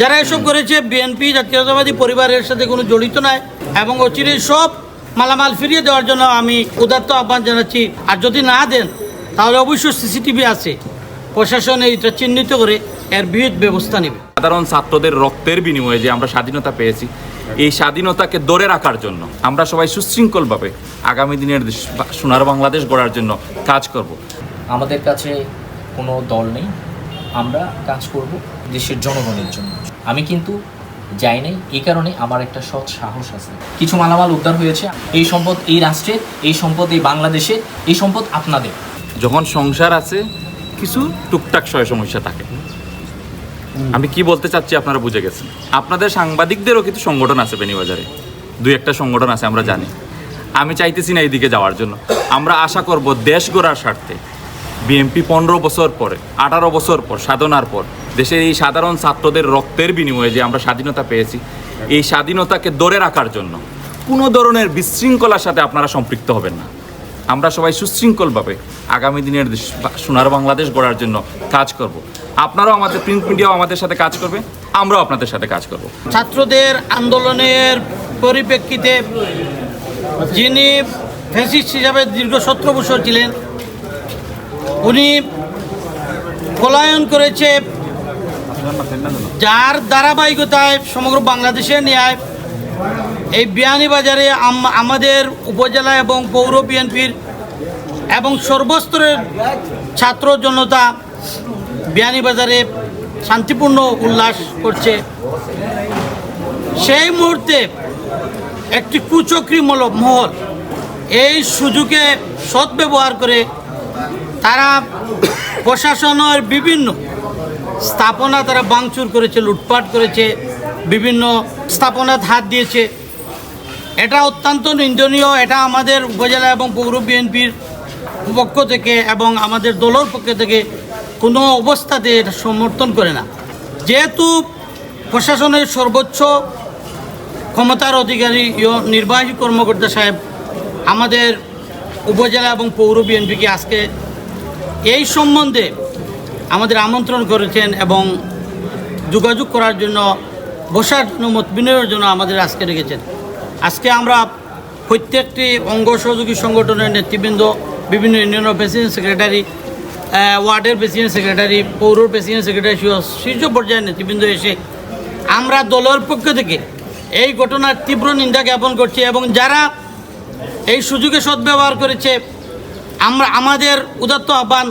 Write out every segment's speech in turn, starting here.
যারা এসব করেছে বিএনপি জাতীয়তাবাদী পরিবারের সাথে কোনো জড়িত নাই এবং অচিরেই সব মালামাল ফিরিয়ে দেওয়ার জন্য আমি উদাত্ত আহ্বান জানাচ্ছি। আর যদি না দেন তাহলে অবশ্যই সিসিটিভি আছে। প্রশাসন এইটা চিহ্নিত করে এর বিহিত ব্যবস্থা নেবে। সাধারণ ছাত্রদের রক্তের বিনিময়ে যে আমরা স্বাধীনতা পেয়েছি এই স্বাধীনতাকে ধরে রাখার জন্য আমরা সবাই সুশৃঙ্খলভাবে আগামী দিনের দেশ- বা- সোনার বাংলাদেশ গড়ার জন্য কাজ করব। আমাদের কাছে কোনো দল নেই আমরা কাজ করব দেশের জনগণের জন্য। আমি কিন্তু যাই নাই এই কারণে আমার একটা সৎ সাহস আছে। কিছু মালামাল উদ্ধার হয়েছে। এই সম্পদ এই রাষ্ট্রের এই সম্পদ এই বাংলাদেশে এই সম্পদ আপনাদের। যখন সংসার আছে কিছু টুকটাক সয় সমস্যা থাকে। আমি কি বলতে চাচ্ছি আপনারা বুঝে গেছেন। আপনাদের সাংবাদিকদেরও কিছু সংগঠন আছে বেনিবাজারে। দুই একটা সংগঠন আছে আমরা জানি। আমি চাইতেছি না এইদিকে যাওয়ার জন্য। আমরা আশা করব দেশ গড়ার স্বার্থে। বিএমপি পনেরো বছর পরে, আঠারো বছর পর, সাধনার পর, দেশের এই সাধারণ ছাত্রদের রক্তের বিনিময়ে যে আমরা স্বাধীনতা পেয়েছি, এই স্বাধীনতাকে ধরে রাখার জন্য কোনো ধরনের বিশৃঙ্খলার সাথে আপনারা সম্পৃক্ত হবেন না। আমরা সবাই সুশৃঙ্খলভাবে আগামী দিনের সোনার বাংলাদেশ গড়ার জন্য কাজ করব। আপনারাও আমাদের প্রিন্ট মিডিয়াও আমাদের সাথে কাজ করবে, আমরাও আপনাদের সাথে কাজ করব। ছাত্রদের আন্দোলনের পরিপ্রেক্ষিতে যিনি ফ্যাসিস্ট হিসাবে দীর্ঘ সতেরো বছর ছিলেন উনি পলায়ন করেছে যার ধারাবাহিকতায় সমগ্র বাংলাদেশে ন্যায়। এই বিয়ানীবাজারে আম- আমাদের উপজেলা এবং পৌর বিএনপির এবং সর্বস্তরের ছাত্র জনতা বিয়ানীবাজারে শান্তিপূর্ণ উল্লাস করছে। সেই মুহূর্তে একটি কুচক্রিমূলক মহল এই সুযোগে সদ্ব্যবহার করে তারা প্রশাসনের বিভিন্ন স্থাপনা তারা বাংচুর করেছে, লুটপাট করেছে, বিভিন্ন স্থাপনাত হাত দিয়েছে। এটা অত্যন্ত নিন্দনীয়, এটা আমাদের উপজেলা এবং পৌর বিএনপির পক্ষ থেকে এবং আমাদের দলের পক্ষ থেকে কোনো অবস্থাতে এটা সমর্থন করে না। যেহেতু প্রশাসনের সর্বোচ্চ ক্ষমতার অধিকারী নির্বাহী কর্মকর্তা সাহেব আমাদের উপজেলা এবং পৌর বিএনপিকে আজকে এই সম্বন্ধে আমাদের আমন্ত্রণ করেছেন এবং যোগাযোগ করার জন্য, বসার জন্য, মত বিনিময়ের জন্য আমাদের আজকে রেখেছেন আজকে আমরা প্রত্যেকটি অঙ্গ সহযোগী সংগঠনের নেতৃবৃন্দ, বিভিন্ন ইউনিয়নের প্রেসিডেন্ট সেক্রেটারি ওয়ার্ডের প্রেসিডেন্ট সেক্রেটারি পৌর প্রেসিডেন্ট সেক্রেটারি শীর্ষ পর্যায়ের নেতৃবৃন্দ এসে আমরা দলের পক্ষ থেকে এই ঘটনার তীব্র নিন্দা জ্ঞাপন করছি এবং যারা এই সুযোগে সদ্ব্যবহার করেছে আমরা আমাদের উদাত্ত আহ্বান,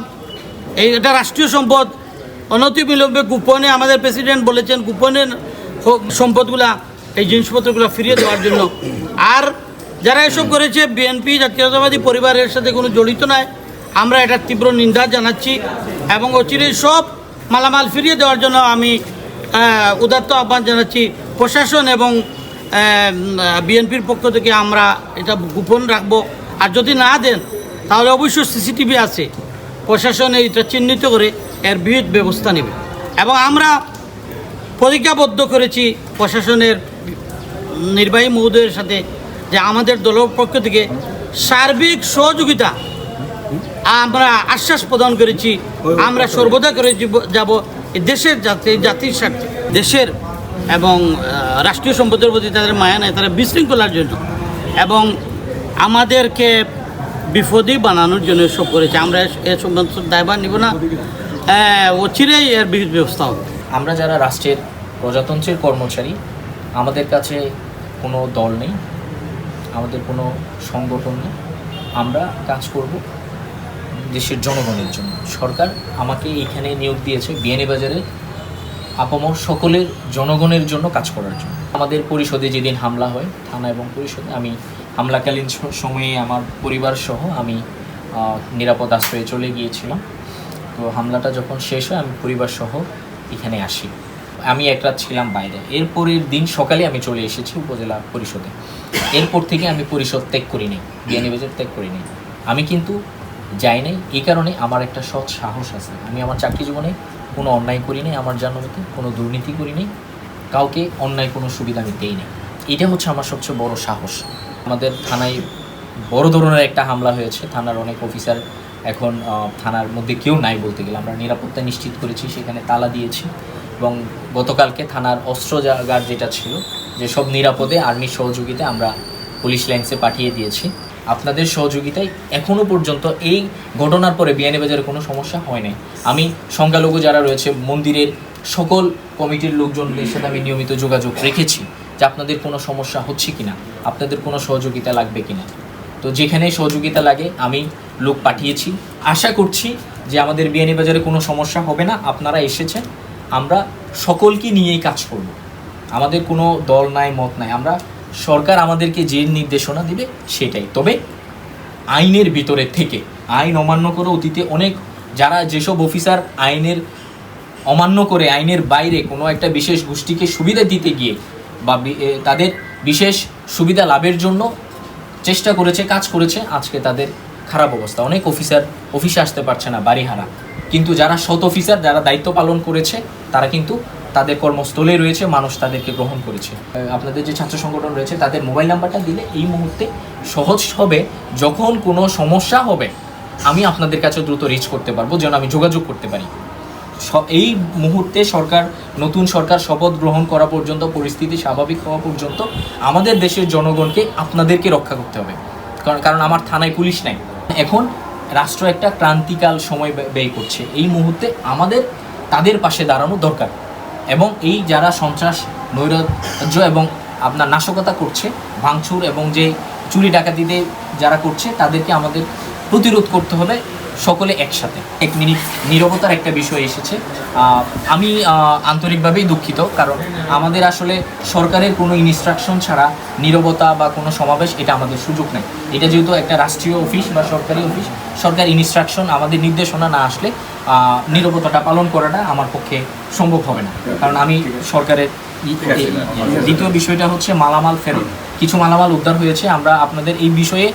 এই এটা রাষ্ট্রীয় সম্পদ অনতিবিলম্বে গোপনে আমাদের প্রেসিডেন্ট বলেছেন, গোপনে সম্পদগুলা, এই জিনিসপত্রগুলো ফিরিয়ে দেওয়ার জন্য। আর যারা এসব করেছে, বিএনপি জাতীয়তাবাদী পরিবারের সাথে কোনো জড়িত নাই আমরা এটার তীব্র নিন্দা জানাচ্ছি এবং অচিরেই সব মালামাল ফিরিয়ে দেওয়ার জন্য আমি উদাত্ত আহ্বান জানাচ্ছি। প্রশাসন এবং বিএনপির পক্ষ থেকে আমরা এটা গোপন রাখব। আর যদি না দেন তাহলে অবশ্যই সিসিটিভি আছে। প্রশাসন এইটা চিহ্নিত করে এর বিহিত ব্যবস্থা নেবে। এবং আমরা প্রতিজ্ঞাবদ্ধ করেছি প্রশাসনের নির্বাহী মহোদয়ের সাথে যে আমাদের দলের পক্ষ থেকে সার্বিক সহযোগিতা আমরা আশ্বাস প্রদান করেছি। আমরা সর্বদা করে যাব দেশের জাতি, জাতির স্বার্থে। দেশের এবং রাষ্ট্রীয় সম্পদের প্রতি তাদের মায়া নেই, তারা বিশৃঙ্খলার জন্য। এবং আমাদেরকে বিপদী বানানোর জন্য এসব করেছে। আমরা এ- সমস্ত দায়ভার নিব না। অচিরেই এর বিহিত ব্যবস্থা হবে। আমরা যারা রাষ্ট্রের প্রজাতন্ত্রের কর্মচারী, আমাদের কাছে কোনো দল নেই, আমাদের কোনো সংগঠন নেই। আমরা কাজ করব দেশের জনগণের জন্য। সরকার আমাকে এইখানে নিয়োগ দিয়েছে বিয়ানীবাজারে আপামর সকলের জনগণের জন্য কাজ করার জন্য। আমাদের পরিষদে যেদিন হামলা হয়, থানা এবং পরিষদে আমি হামলাকালীন সময়ে আমার পরিবার সহ আমি নিরাপদ আশ্রয়ে চলে গিয়েছিলাম। তো হামলাটা যখন শেষ হয়, আমি পরিবার সহ এখানে আসি। আমি এক রাত ছিলাম বাইরে। এরপরের দিন সকালে আমি চলে এসেছি উপজেলা পরিষদে। এরপর থেকে আমি পরিষদ ত্যাগ করি নাই বিয়ানীবাজার ত্যাগ করি নাই আমি কিন্তু যাই নাই, এই কারণে আমার একটা সৎ সাহস আছে। আমি আমার চাকরি জীবনে কোনো অন্যায় করি নাই, আমার জানামতে কোনো দুর্নীতি করি নাই, কাউকে অন্যায় কোনো সুবিধা আমি দেই নাই। এটা হচ্ছে আমার সবচেয়ে বড় সাহস। আমাদের থানায় বড় ধরনের একটা হামলা হয়েছে। থানার অনেক অফিসার এখন থানার মধ্যে কেউ নাই বলতে গেলে। আমরা নিরাপত্তা নিশ্চিত করেছি, সেখানে তালা দিয়েছি এবং গতকালকে থানার অস্ত্রজাগার যেটা ছিল, যে সব নিরাপদে আর্মির সহযোগিতায় আমরা পুলিশ লাইন্সে পাঠিয়ে দিয়েছি। আপনাদের সহযোগিতায় এখনও পর্যন্ত এই ঘটনার পরে বিয়ানীবাজারে কোনো সমস্যা হয় নাই। আমি সংখ্যালঘু যারা রয়েছে, মন্দিরের সকল কমিটির লোকজনদের সাথে আমি নিয়মিত যোগাযোগ রেখেছি। যে আপনাদের কোনো সমস্যা হচ্ছে কিনা, আপনাদের কোনো সহযোগিতা লাগবে কিনা। তো যেখানে সহযোগিতা লাগে, আমি লোক পাঠিয়েছি। আশা করছি যে আমাদের বিয়ানীবাজারে কোনো সমস্যা হবে না। আপনারা এসেছেন, আমরা সকলকে নিয়েই কাজ করব। আমাদের কোনো দল নাই, মত নাই। আমরা সরকার আমাদেরকে যে নির্দেশনা দিবে সেটাই। তবে আইনের ভিতরে থেকে, আইন অমান্য করে অতীতে অনেক, যারা যেসব অফিসার আইনের অমান্য করে, আইনের বাইরে কোনো একটা বিশেষ গোষ্ঠীকে সুবিধা দিতে গিয়ে বা তাদের বিশেষ সুবিধা লাভের জন্য চেষ্টা করেছে, কাজ করেছে। আজকে তাদের খারাপ অবস্থা। অনেক অফিসার অফিসে আসতে পারছে না বাড়িহারা। কিন্তু যারা সৎ অফিসার, যারা দায়িত্ব পালন করেছে, তারা কিন্তু তাদের কর্মস্থলে রয়েছে, মানুষ তাদেরকে গ্রহণ করেছে। আপনাদের যে ছাত্র সংগঠন রয়েছে, তাদের মোবাইল নাম্বারটা দিলে এই মুহূর্তে সহজ হবে। যখন কোনো সমস্যা হবে, আমি আপনাদের কাছে দ্রুত রিচ করতে পারব, যেন আমি যোগাযোগ করতে পারি। এই মুহূর্তে সরকার, নতুন সরকার শপথ গ্রহণ করা পর্যন্ত, পরিস্থিতি স্বাভাবিক হওয়া পর্যন্ত আমাদের দেশের জনগণকে আপনাদেরকে রক্ষা করতে হবে। কারণ কারণ আমার থানায় পুলিশ নাই। এখন রাষ্ট্র একটা ক্রান্তিকাল সময় ব্যয়- করছে। এই মুহূর্তে আমাদের, তাদের পাশে দাঁড়ানো দরকার। এবং এই যারা সন্ত্রাস, নৈরাজ্য এবং আপনার নাশকতা করছে, ভাঙচুর এবং যে চুরি ডাকাতিতে যারা করছে, তাদেরকে আমাদের প্রতিরোধ করতে হবে। সকলে একসাথে। এক মিনিট নীরবতার একটা বিষয় এসেছে। আমি আন্তরিকভাবেই দুঃখিত কারণ আমাদের আসলে সরকারের কোনো ইনস্ট্রাকশন ছাড়া নীরবতা বা কোনো সমাবেশ এটা আমাদের সুযোগ নেই। এটা যেহেতু একটা রাষ্ট্রীয় অফিস বা সরকারি অফিস সরকার ইনস্ট্রাকশন আমাদের নির্দেশনা না আসলে নীরবতাটা পালন করাটা আমার পক্ষে সম্ভব হবে না। কারণ আমি সরকারের দ্বিতীয় বিষয়টা হচ্ছে মালামাল ফেরত। কিছু মালামাল উদ্ধার হয়েছে। আমরা আপনাদের এই বিষয়ে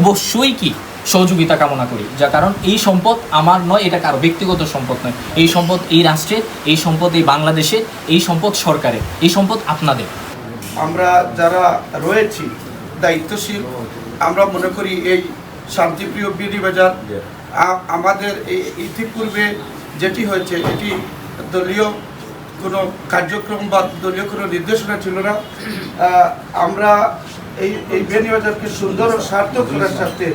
অবশ্যই কি সহযোগিতা কামনা করি। যা কারণ এই সম্পদ আমার নয়, এটা কারও ব্যক্তিগত সম্পদ নয়। এই সম্পদ এই রাষ্ট্রের, এই সম্পদ এই বাংলাদেশের, এই সম্পদ সরকারের, এই সম্পদ আপনাদের। আমরা যারা রয়েছি দায়িত্বশীল, আমরা মনে করি এই শান্তিপ্রিয় বিডিবাজার আ- আমাদের এই ইতিপূর্বে যেটি হয়েছে, এটি দলীয় কোনো কার্যক্রম বা দলীয় কোনো নির্দেশনা ছিল না। আমরা এই এই বিয়ানীবাজারকে সুন্দর ও সার্থক করার স্বার্থে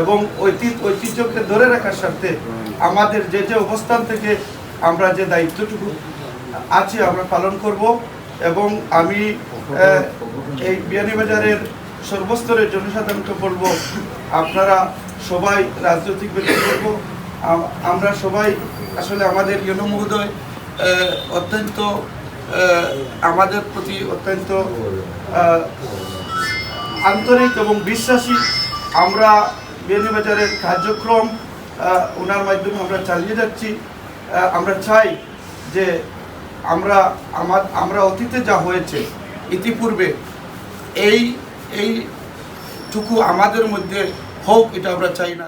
এবং ঐতিহ্য ঐতিহ্যকে ধরে রাখার স্বার্থে আমাদের যে যে অবস্থান থেকে আমরা যে দায়িত্বটুকু আছে, আমরা পালন করব এবং আমি এই বিয়ানীবাজারের সর্বস্তরের জনসাধারণকে বলব, আপনারা সবাই রাজনৈতিক ব্যক্তি বলব আমরা সবাই আসলে আমাদের ইউনো মহোদয় অত্যন্ত আমাদের প্রতি অত্যন্ত আন্তরিক এবং বিশ্বাসী। আমরা বিয়ানীবাজারের কার্যক্রম ওনার মাধ্যমে আমরা চালিয়ে যাচ্ছি। আমরা চাই যে আমরা আমার, আমরা অতীতে যা হয়েছে, ইতিপূর্বে এই এইটুকু আমাদের মধ্যে হোক, এটা আমরা চাই না।